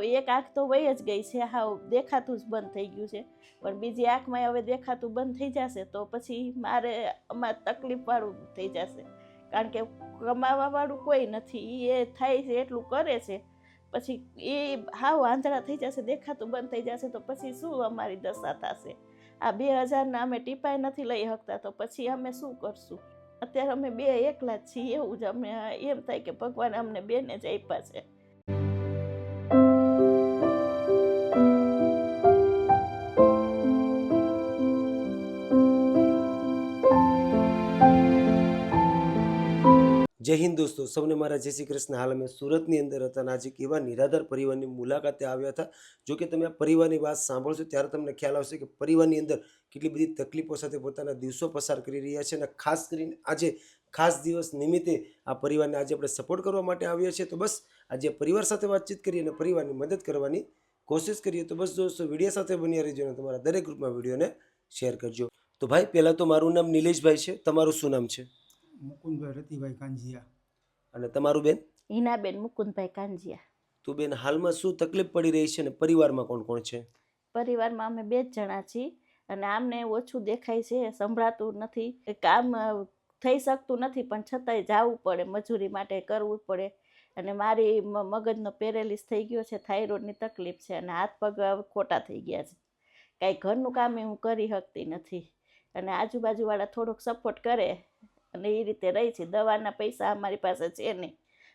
એક આંખ તો વહી જ ગઈ છે, હાવ દેખાતું જ બંધ થઈ ગયું છે. પણ બીજી આંખમાં હવે દેખાતું બંધ થઈ જશે તો પછી મારે અમારે તકલીફ વાળું થઈ જશે. કારણ કે કમાવા વાળું કોઈ નથી એ થાય છે, એટલું કરે છે. પછી એ હાવ આંધળા થઈ જશે, દેખાતું બંધ થઈ જશે તો પછી શું અમારી દશા થશે? આ બે હજારના અમે ટીપાય નથી લઈ શકતા તો પછી અમે શું કરશું? અત્યારે અમે બે એકલા જ છીએ એવું જ અમે એમ થાય કે ભગવાન અમને બેને જ આપ્યા છે. જય હિન્દ દોસ્તો, સૌને મારા જય શ્રી કૃષ્ણ. હાલ અમે સુરતની અંદર હતા અને આજે એક એવા નિરાધાર પરિવારની મુલાકાતે આવ્યા હતા. જો કે તમે આ પરિવારની વાત સાંભળશો ત્યારે તમને ખ્યાલ આવશે કે પરિવારની અંદર કેટલી બધી તકલીફો સાથે પોતાના દિવસો પસાર કરી રહ્યા છે અને ખાસ કરીને આજે ખાસ દિવસ નિમિત્તે આ પરિવારને આજે આપણે સપોર્ટ કરવા માટે આવ્યા છીએ. તો બસ, આજે પરિવાર સાથે વાતચીત કરીએ અને પરિવારની મદદ કરવાની કોશિશ કરીએ. તો બસ દોસ્તો, વીડિયો સાથે બન્યા રહેજો અને તમારા દરેક ગ્રુપમાં વિડીયોને શેર કરજો. તો ભાઈ, પહેલાં તો મારું નામ નિલેશભાઈ છે. તમારું શું નામ છે? મુકુંદભાઈ રતિભાઈ કાંજીયા. અને તમારું બેન? હિનાબેન મુકુંદભાઈ કાંજીયા. તો બેન હાલમાં શું તકલીફ પડી રહી છે અને પરિવારમાં કોણ કોણ છે? પરિવારમાં અમે બે જ જણા છીએ અને આમને ઓછું દેખાય છે સંભળાતું નથી કામ થઈ શકતું નથી પણ છતાંય જવું પડે મજૂરી માટે કરવું પડે. અને મારી મગજનો પેરેલિસ થઈ ગયો છે થાઇરોઇડની તકલીફ છે અને હાથ પગ ખોટા થઈ ગયા છે. કાંઈ ઘરનું કામ હું કરી શકતી નથી. અને આજુબાજુવાળા થોડોક સપોર્ટ કરે. અને એ રીતે રહી છે. દવાના પૈસા અમારી પાસે છે નહીં.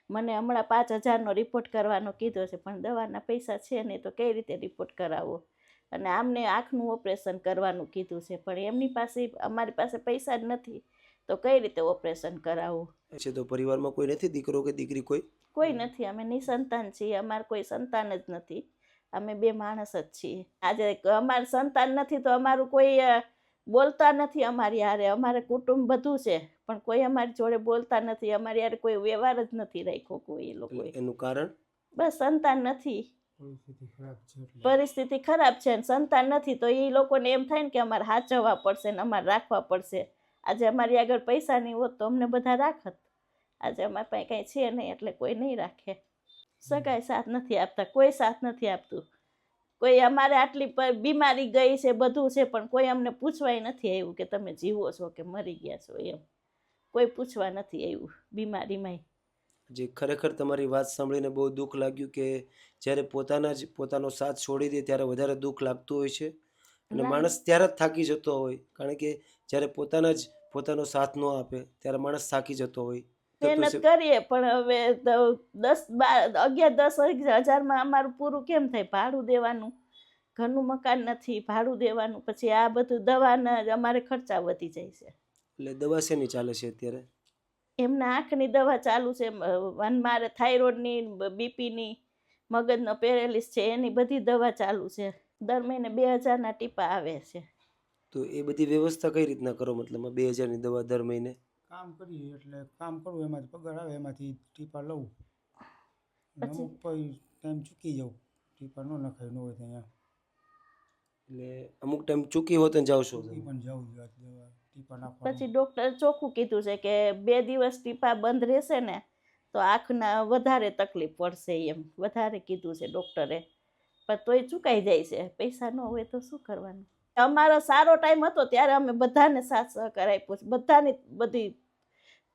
મને હમણાં પાંચ હજારનો રિપોર્ટ કરવાનો કીધો છે પણ દવાના પૈસા છે નહીં તો કઈ રીતે રિપોર્ટ કરાવવો અને આમને આંખનું ઓપરેશન કરવાનું કીધું છે પણ એમની પાસે અમારી પાસે પૈસા જ નથી તો કઈ રીતે ઓપરેશન કરાવવું છે તો પરિવારમાં કોઈ નથી દીકરો કે દીકરી કોઈ? કોઈ નથી. અમે નિસંતાન છીએ. અમારે કોઈ સંતાન જ નથી. અમે બે માણસ જ છીએ. આજે અમારે સંતાન નથી તો અમારું કોઈ બોલતા નથી અમારી હારે. અમારે કુટુંબ બધું છે પણ કોઈ અમારી જોડે બોલતા નથી. અમારી હારે કોઈ વ્યવહાર જ નથી રાખ્યો કોઈ એ લોકો એનું કારણ? બસ સંતાન નથી. પરિસ્થિતિ ખરાબ છે સંતાન નથી તો એ લોકોને એમ થાય ને કે અમારે હાચવવા પડશે ને અમારે રાખવા પડશે. આજે અમારી આગળ પૈસા નહીં હોત તો અમને બધા રાખત. આજે અમારી પાસે કાંઈ છે નહીં એટલે કોઈ નહીં રાખે. સગાઈ સાથ નથી આપતા કોઈ સાથ નથી આપતું. કોઈ અમારે આટલી બીમારી ગઈ છે બધું છે પણ કોઈ અમને પૂછવાય નથી આવ્યું કે તમે જીવો છો કે મરી ગયા છો એમ. કોઈ પૂછવા નથી આવ્યું બીમારીમાંય. જે ખરેખર તમારી વાત સાંભળીને બહુ દુઃખ લાગ્યું કે જ્યારે પોતાના જ પોતાનો સાથ છોડી દે ત્યારે વધારે દુઃખ લાગતું હોય છે. અને માણસ ત્યારે જ થાકી જતો હોય. કારણ કે જ્યારે પોતાના જ પોતાનો સાથ ન આપે ત્યારે માણસ થાકી જતો હોય. મહેનત કરીએ પણ હવે દસ બાર અગિયાર દસ હજારમાં અમારું પૂરું કેમ થાય? ભાડું દેવાનું ઘરનું મકાન નથી ભાડું દેવાનું પછી આ બધું દવાના જ અમારે ખર્ચા વધી જાય છે. એટલે દવા શેની ચાલે છે અત્યારે? એમના આંખની દવા ચાલુ છે મારે થાઇરોઇડની બીપીની મગજનો પેરેલિસ છે એની બધી દવા ચાલુ છે. દર મહિને બે હજારના ટીપા આવે છે. તો એ બધી વ્યવસ્થા કઈ રીતના કરો? મતલબ બે હજારની દવા દર મહિને? કામ કરીએ એટલે કામ કરવું એમાંથી પગાર આવે એમાંથી ટીપા લઉં? અમુક પછી ટાઈમ ચૂકી જાઉં ટીપા ન નખાય ન હોય ત્યાં એટલે અમુક ટાઈમ ચૂકી હોત જાઓ છો. પણ જાઉં દવા ટીપા નાખવા પછી ડૉક્ટર ચોખ્ખું કીધું છે કે બે દિવસ ટીપા બંધ રહેશે ને તો આંખના વધારે તકલીફ પડશે એમ. વધારે કીધું છે ડૉક્ટરે. પણ તોય ચૂકાઈ જાય છે. પૈસા ન હોય તો શું કરવાનું? અમારો સારો ટાઈમ હતો ત્યારે અમે બધાને સાથ સહકાર આપ્યો છે. બધાની બધી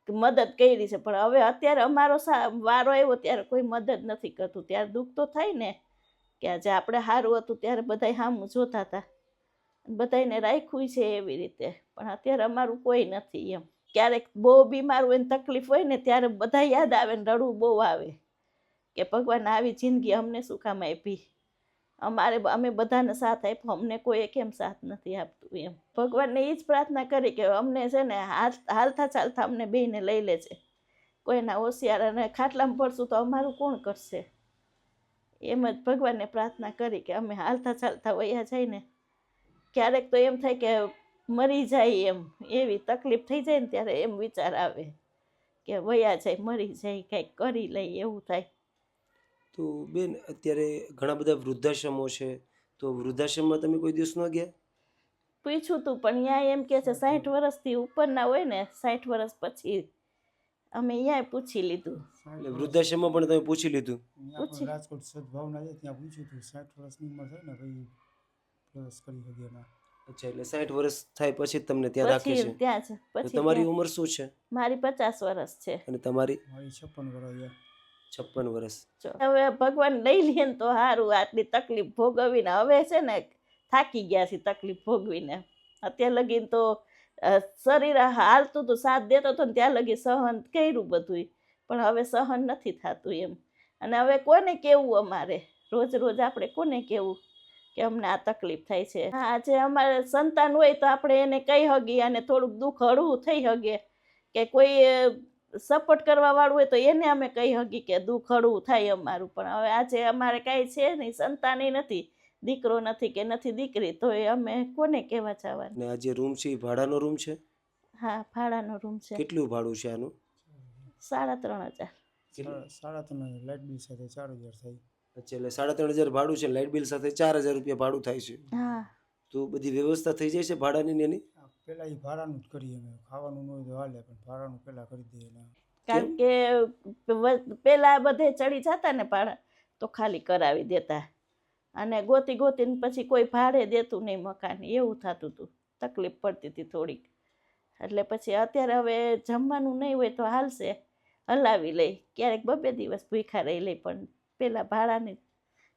મદદ કરી છે. પણ હવે અત્યારે અમારો વારો આવ્યો ત્યારે કોઈ મદદ નથી કરતું. ત્યારે દુઃખ તો થાય ને કે આજે આપણે સારું હતું ત્યારે બધાય સામું જોતા હતા. બધાયને રાખ્યું છે એવી રીતે. પણ અત્યારે અમારું કોઈ નથી એમ. ક્યારેક બહુ બીમાર હોય ને તકલીફ હોય ને ત્યારે બધા યાદ આવે ને રડવું બહુ આવે. કે ભગવાન આવી જિંદગી અમને શું કામ આપી? અમારે અમે બધાને સાથ આપ્યો. અમને કોઈ કેમ સાથ નથી આપતું એમ. ભગવાનને એ જ પ્રાર્થના કરી કે અમને છે ને હાલ હાલતા ચાલતા અમને બેને લઈ લે છે કોઈના હોશિયાર અને ખાટલામાં પડશું તો અમારું કોણ કરશે? એમ જ ભગવાનને પ્રાર્થના કરી કે અમે હાલતા ચાલતા વયા જાય ને ક્યારેક તો એમ થાય કે મરી જાય એમ. એવી તકલીફ થઈ જાય ને ત્યારે એમ વિચાર આવે કે વયા જાય, મરી જાય, કંઈક કરી લઈ એવું થાય. તો બેન અત્યારે ઘણા બધા વૃદ્ધાશ્રમો છે તો વૃદ્ધાશ્રમમાં તમે કોઈ દિવસ ન ગયા? પૂછ્યું તું પણ ત્યાં એમ કે છે સાઠ વર્ષથી ઉપરના હોય ને સાઠ વર્ષ પછી અમે અહીંયા પૂછી લીધું. એટલે વૃદ્ધાશ્રમમાં પણ તમે પૂછી લીધું? પૂછી. રાજકોટ સદભાવના છે ત્યાં પૂછ્યું હતું સાઠ વર્ષની ઉંમર થાય ને ભાઈ પ્રવેશ કરી શકીએ એમાં. અચ્છા એટલે સાઠ વર્ષ થાય પછી તમને ત્યાં રાખે છે. ત્યાં છે પછી તમારી ઉંમર શું છે? મારી પચાસ વર્ષ છે. અને તમારી? મારી છપ્પન વર્ષ છપ્પન વર્ષ જો હવે ભગવાન લઈ લે ને તો સારું આટલી તકલીફ ભોગવીને. હવે છે ને થાકી ગયા છે તકલીફ ભોગવીને. અત્યાર લગીને તો શરીર હાલતું હતું સાથ દેતો હતો ને ત્યાં લગી સહન કર્યું બધું પણ હવે સહન નથી થતું એમ. અને હવે કોને કેવું અમારે? રોજ રોજ આપણે કોને કેવું કે અમને આ તકલીફ થાય છે? હા આજે અમારે સંતાન હોય તો આપણે એને કહી હગીએ અને થોડુંક દુઃખ હળવું થઈ હગે કે કોઈ સપોર્ટ કરવા વાળું હોય તો એને અમે કહી હકી કે દુઃખ હળવું થાય અમારું. પણ હવે આજે અમારે કાંઈ છે નહીં સંતાની નથી દીકરો નથી કે નથી દીકરી તો એ અમે કોને કહેવા જવાનું? ને આ જે રૂમ છે એ ભાડાનો રૂમ છે? હા ભાડાનો રૂમ છે. કેટલું ભાડું છે આનું? સાડા ત્રણ હજાર. સાડા ત્રણ હજાર લાઇટ બિલ સાથે ચાર હજાર થાય. અચ્છા એટલે સાડા ત્રણ હજાર ભાડું છે લાઇટ બિલ સાથે ચાર હજાર રૂપિયા ભાડું થાય છે. હા. તો બધી વ્યવસ્થા થઈ જાય છે ભાડાની એની? પહેલાં એ ભાડાનું જ કરીએ અમે. ખાવાનું ન તો હાલે, પણ ભાડાનું પહેલાં કરી દઈએ ને કારણ કે પહેલાં પેલા બધે ચડી જતા ને ભાડા, તો ખાલી કરાવી દેતા. અને ગોતી ગોતીને પછી કોઈ ભાડે દેતું નહીં મકાન. એવું થતું હતું તકલીફ પડતી હતી થોડીક. એટલે પછી અત્યારે હવે જમવાનું નહીં હોય તો હાલશે. હલાવી લઈ. ક્યારેક બબે દિવસ ભૂખા રહી લઈ, પણ પેલા ભાડાની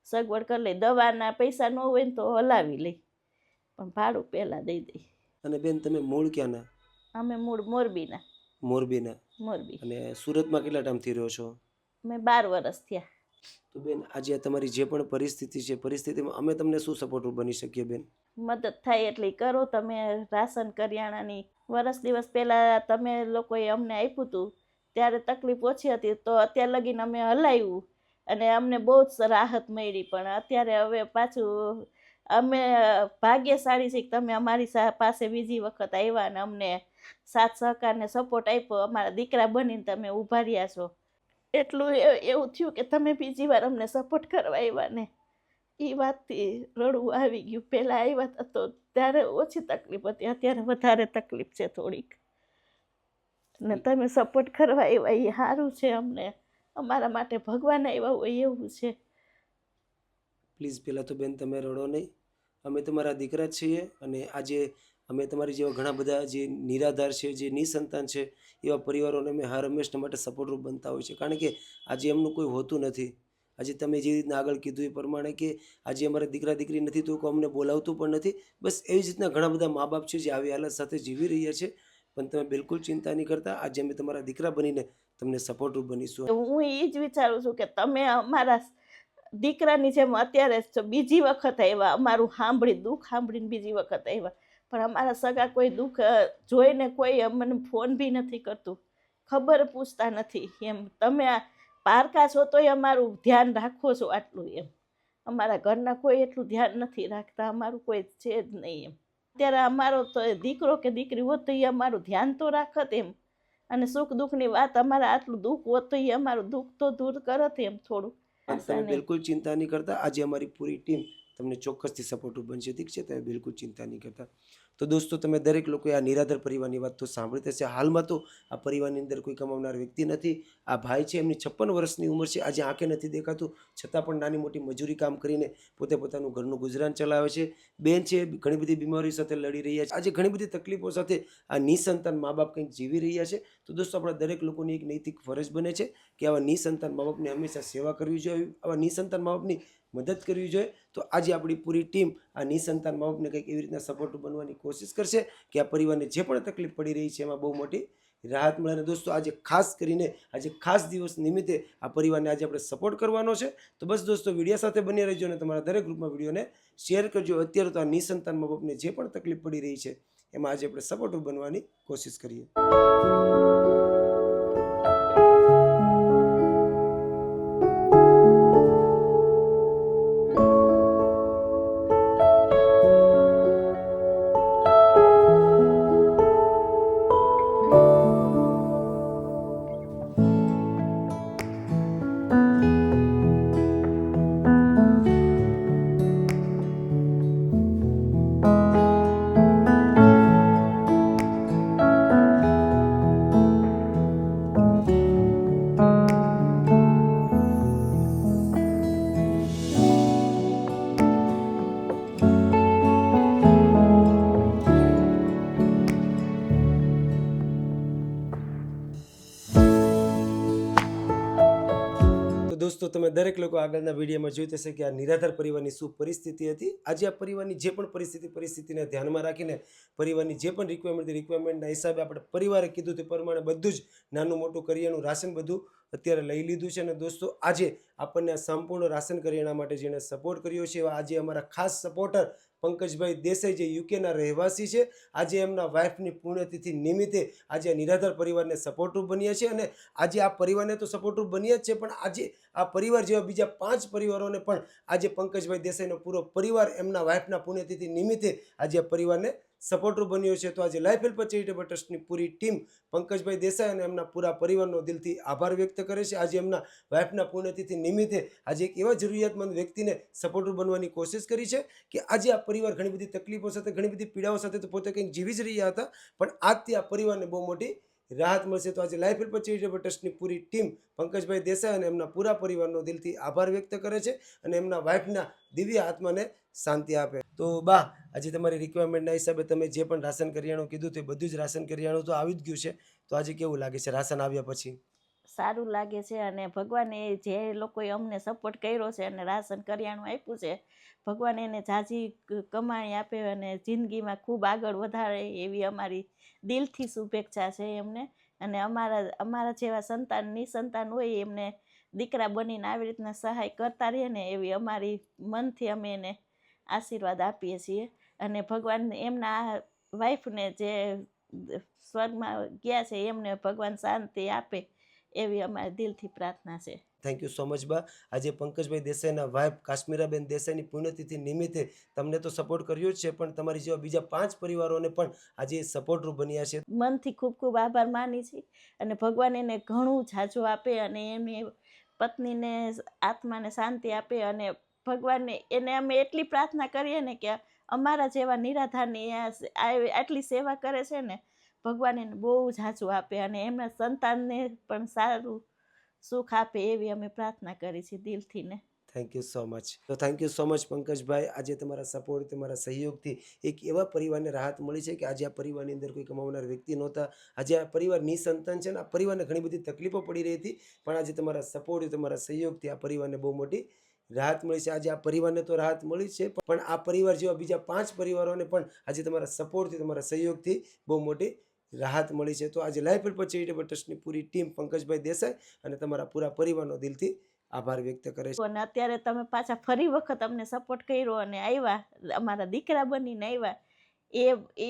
સગવડ કરી લઈ. દવાના પૈસા ન હોય ને તો હલાવી લઈ. પણ ભાડું પહેલાં દઈ દઈ. અને બેન તમે મૂળ ક્યાંના? અમે મૂળ મોરબીના. મોરબીના. મોરબી. અને સુરતમાં કેટલા ટાઈમથી રહ્યો છો? મેં બાર વર્ષ થયા. તો બેન આજે તમારી જે પણ પરિસ્થિતિ છે પરિસ્થિતિમાં અમે તમને શું સપોર્ટરૂપ બની શકીએ બેન? મદદ થાય એટલી કરો. તમે રાશન કરિયાણાની વરસ દિવસ પહેલાં તમે લોકોએ અમને આપ્યું હતું ત્યારે તકલીફ ઓછી હતી. તો અત્યાર લગીને અમે હલાવ્યું અને અમને બહુ જ રાહત મળી. પણ અત્યારે હવે પાછું અમે ભાગ્યશાળી છીએ કે તમે અમારી પાસે બીજી વખત આવ્યા અને અમને સાથ સહકારને સપોર્ટ આપ્યો. અમારા દીકરા બનીને તમે ઊભા રહ્યા છો. એટલું એવું થયું કે તમે બીજી વાર અમને સપોર્ટ કરવા આવ્યા ને. એ વાતથી રડવું આવી ગયું. પહેલાં આવ્યા હતા તો ત્યારે ઓછી તકલીફ હતી. અત્યારે વધારે તકલીફ છે થોડીક. ને તમે સપોર્ટ કરવા આવ્યા. એ સારું છે અમને. અમારા માટે ભગવાન આવ્યા હોય એવું છે. પ્લીઝ પહેલાં તો બેન તમે રડો નહીં. અમે તમારા દીકરા છીએ અને આજે અમે તમારી જેવા ઘણા બધા જે નિરાધાર છે, જે નિસંતાન છે, એવા પરિવારોને અમે હર હંમેશના માટે સપોર્ટરૂપ બનતા હોય છે. કારણ કે આજે એમનું કોઈ હોતું નથી. આજે તમે જે રીતના આગળ કીધું એ પ્રમાણે કે આજે અમારા દીકરા દીકરી નથી તો કોઈ અમને બોલાવતું પણ નથી. બસ એવી જ રીતના ઘણા બધા મા બાપ છે જે આવી હાલત સાથે જીવી રહ્યા છે. પણ તમે બિલકુલ ચિંતા નહીં કરતા. આજે અમે તમારા દીકરા બનીને તમને સપોર્ટરૂપ બનીશું. હું એ જ વિચારું છું કે તમે અમારા દીકરાની જેમ અત્યારે બીજી વખત આવ્યા. અમારું સાંભળી, દુઃખ સાંભળીને બીજી વખત આવ્યા. પણ અમારા સગા કોઈ દુઃખ જોઈને કોઈ અમને ફોન બી નથી કરતું. ખબર પૂછતા નથી એમ. તમે આ પારકા છો તોય અમારું ધ્યાન રાખો છો આટલું એમ. અમારા ઘરના કોઈ એટલું ધ્યાન નથી રાખતા. અમારું કોઈ છે જ નહીં એમ. અત્યારે અમારો તો દીકરો કે દીકરી હોત તો એ અમારું ધ્યાન તો રાખત એમ. અને સુખ દુઃખની વાત, અમારા આટલું દુઃખ હોત તો એ અમારું દુઃખ તો દૂર કરત એમ થોડું તમે બિલકુલ ચિંતા નહીં કરતા આજે અમારી પૂરી ટીમ તમને ચોક્કસથી સપોર્ટિવ બનશે ઠીક છે તમે બિલકુલ ચિંતા નહીં કરતા તો દોસ્તો, તમે દરેક લોકોએ આ નિરાધાર પરિવારની વાત તો સાંભળી થશે હાલમાં તો આ પરિવારની અંદર કોઈ કમાવનાર વ્યક્તિ નથી. આ ભાઈ છે, એમની છપ્પન વર્ષની ઉંમર છે. આજે આંખે નથી દેખાતું. છતાં પણ નાની મોટી મજૂરી કામ કરીને પોતે પોતાનું ઘરનું ગુજરાન ચલાવે છે. બેન છે, ઘણી બધી બીમારીઓ સાથે લડી રહ્યા છે. આજે ઘણી બધી તકલીફો સાથે આ નિસંતાન મા બાપ કંઈક જીવી રહ્યા છે. તો દોસ્તો, આપણા દરેક લોકોની એક નૈતિક ફરજ બને છે કે આવા નિસંતાન મા બાપની હંમેશા સેવા કરવી જોઈએ. આવા નિસંતાન મા બાપની મદદ કરવી જોઈએ. તો આજે આપણી પૂરી ટીમ આ નિસંતાન મા બાપને કંઈક એવી રીતના સપોર્ટ બનવાની કોશિશ કરશે કે આ પરિવારને જે પણ તકલીફ પડી રહી છે એમાં બહુ મોટી રાહત મળે. અને દોસ્તો, આજે ખાસ કરીને આજે ખાસ દિવસ નિમિત્તે આ પરિવારને આજે આપણે સપોર્ટ કરવાનો છે. તો બસ દોસ્તો, વિડીયા સાથે બની રહેજો અને તમારા દરેક ગ્રુપમાં વિડીયોને શેર કરજો. અત્યારે તો આ નિસંતાન મા બાપને જે પણ તકલીફ પડી રહી છે, એમાં આજે આપણે સપોર્ટ બનવાની કોશિશ કરીએ. દોસ્તો, તમે દરેક લોકો આગળના વિડીયોમાં જોઈ થશે કે આ નિરાધાર પરિવારની શું પરિસ્થિતિ હતી. આજે આ પરિવારની જે પણ પરિસ્થિતિ, પરિસ્થિતિને ધ્યાનમાં રાખીને પરિવારની જે પણ રિક્વાયરમેન્ટ રિક્વાયરમેન્ટના હિસાબે આપણે પરિવારે કીધું તે પ્રમાણે બધું જ નાનું મોટું કરિયાનું રાશન બધું અત્યારે લઈ લીધું છે. અને દોસ્તો, આજે આપણને આ સંપૂર્ણ રાશન કરિયાણા માટે જેણે સપોર્ટ કર્યો છે, એવા આજે અમારા ખાસ સપોર્ટર પંકજભાઈ દેસાઈ જે યુકેના રહેવાસી છે, આજે એમના વાઇફની પુણ્યતિથિ નિમિત્તે આજે નિરાધાર પરિવારને સપોર્ટરૂપ બન્યા છે અને આજે આ પરિવારને તો સપોર્ટરૂપ બન્યા જ છે, પણ આજે આ પરિવાર જેવા બીજા પાંચ પરિવારોને પણ આજે પંકજભાઈ દેસાઈનો પૂરો પરિવાર એમના વાઇફના પુણ્યતિથિ નિમિત્તે આજે આ પરિવારને સપોર્ટરૂપ બન્યો છે. તો આજે લાઈફ હેલ્પ ચેરિટેબલ ટ્રસ્ટની પૂરી ટીમ પંકજભાઈ દેસાઈ અને એમના પૂરા પરિવારનો દિલથી આભાર વ્યક્ત કરે છે. આજે એમના વાઇફના પુણ્યતિથિ નિમિત્તે આજે એક એવા જરૂરિયાતમંદ વ્યક્તિને સપોર્ટરૂપ બનવાની કોશિશ કરી છે કે આજે આ પરિવાર ઘણી બધી તકલીફો સાથે, ઘણી બધી પીડાઓ સાથે તો પોતે કંઈક જીવી જ રહ્યા હતા, પણ આજથી આ પરિવારને બહુ મોટી રાહત મળશે. તો આજે લાઈફ હેલ્પ ચેરિટેબલ ટ્રસ્ટની પૂરી ટીમ પંકજભાઈ દેસાઈ અને એમના પૂરા પરિવારનો દિલથી આભાર વ્યક્ત કરે છે અને એમના વાઇફના દિવ્ય આત્માને શાંતિ આપે. તો બા, આજે તમારી રિક્વાયરમેન્ટના હિસાબે તમે જે પણ રાશન કરિયાણું કીધું તે બધું જ રાશન કરિયાણું તો આવી જ ગયું છે. તો આજે કેવું લાગે છે રાશન આવ્યા પછી? સારું લાગે છે અને ભગવાને જે લોકોએ અમને સપોર્ટ કર્યો છે અને રાશન કરિયાણું આપ્યું છે, ભગવાન એને ઝાઝી કમાણી આપે અને જિંદગીમાં ખૂબ આગળ વધારે એવી અમારી દિલથી શુભેચ્છા છે એમને. અને અમારા અમારા જેવા સંતાન, નિસંતાન હોય એમને દીકરા બનીને આવી રીતના સહાય કરતા રહીએ ને એવી અમારી મનથી અમે એને આશીર્વાદ આપીએ છીએ અને ભગવાન એમના વાઈફને જે સ્વર્ગમાં ગયા છે એમને ભગવાન શાંતિ આપે એવી અમારી દિલથી પ્રાર્થના છે. થેન્ક યુ સો મચ બા. આજે પંકજભાઈ દેસાઈના વાઇફ કાશ્મીરાબેન દેસાઈની પુણ્યતિથિ નિમિત્તે તમને તો સપોર્ટ કર્યો જ છે પણ તમારી જેવા બીજા પાંચ પરિવારોને પણ આજે સપોર્ટરૂપ બન્યા છે. મનથી ખૂબ ખૂબ આભાર માની છે અને ભગવાન એને ઘણું ઝાઝું આપે અને એમની પત્નીને આત્માને શાંતિ આપે અને ભગવાનને એને અમે એટલી પ્રાર્થના કરીએ ને કે અમારા જેવા નિરાધારની આટલી સેવા કરે છે ને, ભગવાન એને બહુ ઝાઝું આપે અને એમના સંતાનને પણ સારું સુખ આપે એવી અમે પ્રાર્થના કરી છે દિલથી ને થેન્ક યુ સો મચ તો થેન્ક યુ સો મચ પંકજભાઈ. આજે તમારા સપોર્ટ તમારા સહયોગથી એક એવા પરિવારને રાહત મળી છે કે આજે આ પરિવારની અંદર કોઈ કમાવનાર વ્યક્તિ નહોતા. આજે આ પરિવાર નિસંતાન છે ને, આ પરિવારને ઘણી બધી તકલીફો પડી રહી હતી. પણ આજે તમારા સપોર્ટ તમારા સહયોગથી આ પરિવારને બહુ મોટી રાહત મળી છે. આજે આ પરિવારને તો રાહત મળી છે, પણ આ પરિવાર જેવા બીજા પાંચ પરિવારોને પણ આજે તમારા સપોર્ટથી, તમારા સહયોગથી બહુ મોટી રાહત મળી છે. તો આજે લાઈફ હેલ્પર ચેરિટેબલ ટ્રસ્ટની પૂરી ટીમ પંકજભાઈ દેસાઈ અને તમારા પૂરા પરિવારનો દિલથી આભાર વ્યક્ત કરે છે. અને અત્યારે તમે પાછા ફરી વખત અમને સપોર્ટ કર્યો અને આવ્યા, અમારા દીકરા બનીને આવ્યા, એ એ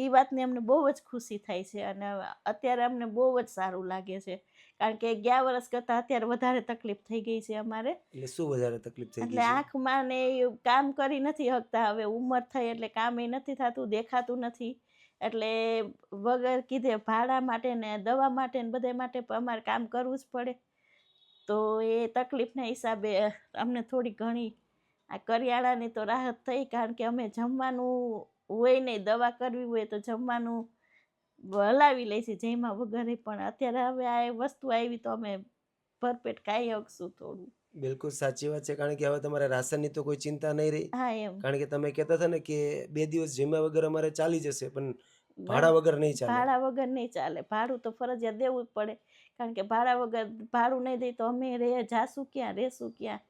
એ વાતની અમને બહુ જ ખુશી થાય છે. અને અત્યારે અમને બહુ જ સારું લાગે છે. કારણ કે ગયા વર્ષ કરતાં અત્યારે વધારે તકલીફ થઈ ગઈ છે અમારે. એટલે શું વધારે તકલીફ થઈ એટલે આંખમાં ને કામ કરી નથી શકતા. હવે ઉંમર થઈ એટલે કામ એ નથી થતું દેખાતું નથી. એટલે વગર કીધે ભાડા માટે ને દવા માટે ને બધા માટે પણ અમારે કામ કરવું જ પડે. તો એ તકલીફના હિસાબે અમને થોડી ઘણી આ કરિયાણાની તો રાહત થઈ. કારણ કે અમે જમવાનું હોય નહીં દવા કરવી હોય તો જમવાનું હલાવી લઈ છે જેમાં વગરે પણ અત્યારે હવે આ વસ્તુ આવી તો અમે ભરપેટ ખાઈ શકશું થોડું. બિલકુલ સાચી વાત છે કારણ કે હવે તમારે રાશનની તો કોઈ ચિંતા નહીં રહી. હા એમ. કારણ કે તમે કહેતા હતા ને કે બે દિવસ જમ્યા વગર અમારે ચાલી જશે પણ ભાડા વગર નહીં ચાલે. ભાડા વગર નહીં ચાલે. ભાડું તો ફરજિયાત દેવું જ પડે. કારણ કે ભાડા વગર ભાડું નહીં દઈ તો અમે રે જાશું ક્યાં રહેશું ક્યાં?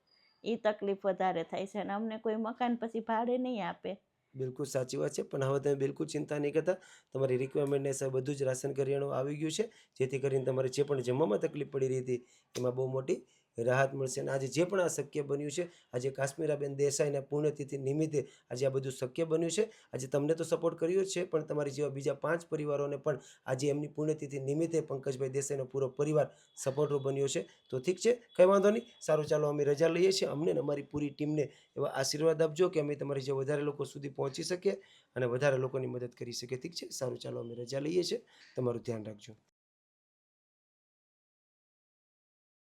એ તકલીફ વધારે થાય છે અને અમને કોઈ મકાન પછી ભાડે નહીં આપે. બિલકુલ સાચી વાત છે. પણ હવે તમે બિલકુલ ચિંતા નહીં કરતા. તમારી રિક્વાયરમેન્ટને સાહેબ બધું જ રાશન કરિયાણું આવી ગયું છે. જેથી કરીને તમારે જે પણ જમવામાં તકલીફ પડી રહી હતી, એમાં બહુ મોટી રાહત મળશે અને આજે જે પણ આ શક્ય બન્યું છે, આજે કાશ્મીરાબેન દેસાઈના પુણ્યતિથિ નિમિત્તે આજે આ બધું શક્ય બન્યું છે. આજે તમને તો સપોર્ટ કર્યો છે, પણ તમારી જેવા બીજા પાંચ પરિવારોને પણ આજે એમની પુણ્યતિથિ નિમિત્તે પંકજભાઈ દેસાઈનો પૂરો પરિવાર સપોર્ટરૂપ બન્યો છે. તો ઠીક છે, કંઈ વાંધો નહીં. સારું, ચાલો અમે રજા લઈએ છીએ. અમને ને અમારી પૂરી ટીમને એવા આશીર્વાદ આપજો કે અમે તમારી જે વધારે લોકો સુધી પહોંચી શકીએ અને વધારે લોકોની મદદ કરી શકીએ. ઠીક છે, સારું, ચાલો અમે રજા લઈએ છીએ. તમારું ધ્યાન રાખજો.